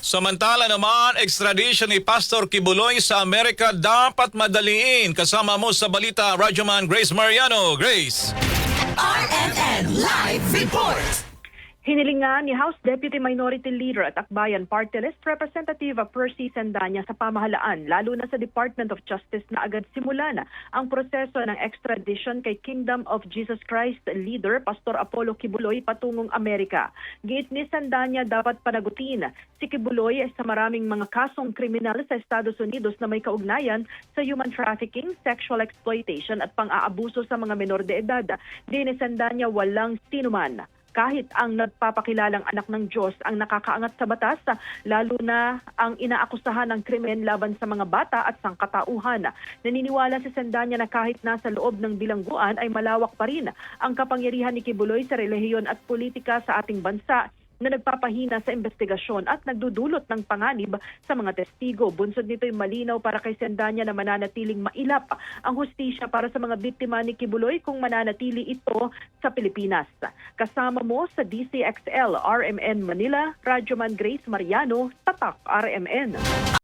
Samantala naman, extradition ni Pastor Kibuloy sa Amerika dapat madaliin. Kasama mo sa balita, Radyoman Grace Mariano. Grace! RMN Live Report. Hinilingan ni House Deputy Minority Leader at Akbayan Party List Representative Percy Sandanya sa pamahalaan, lalo na sa Department of Justice na agad simulan ang proseso ng extradition kay Kingdom of Jesus Christ leader Pastor Apollo Kibuloy patungong Amerika. Giit ni Sandanya dapat panagutin si Kibuloy sa maraming mga kasong kriminal sa Estados Unidos na may kaugnayan sa human trafficking, sexual exploitation at pang-aabuso sa mga menor de edad. Di ni Sandanya walang sinuman kahit ang nagpapakilalang anak ng Diyos ang nakakaangat sa batas, lalo na ang inaakusahan ng krimen laban sa mga bata at sangkatauhan. Naniniwala si Sandanya na kahit nasa loob ng bilangguan ay malawak pa rin ang kapangyarihan ni Kibuloy sa relihiyon at politika sa ating bansa na nagpapahina sa investigasyon at nagdudulot ng panganib sa mga testigo. Bunsod nito'y malinaw para kay Sendanya na mananatiling mailap ang hustisya para sa mga biktima ni Kibuloy kung mananatili ito sa Pilipinas. Kasama mo sa DCXL RMN Manila, Radyoman Grace Mariano, Tatak RMN.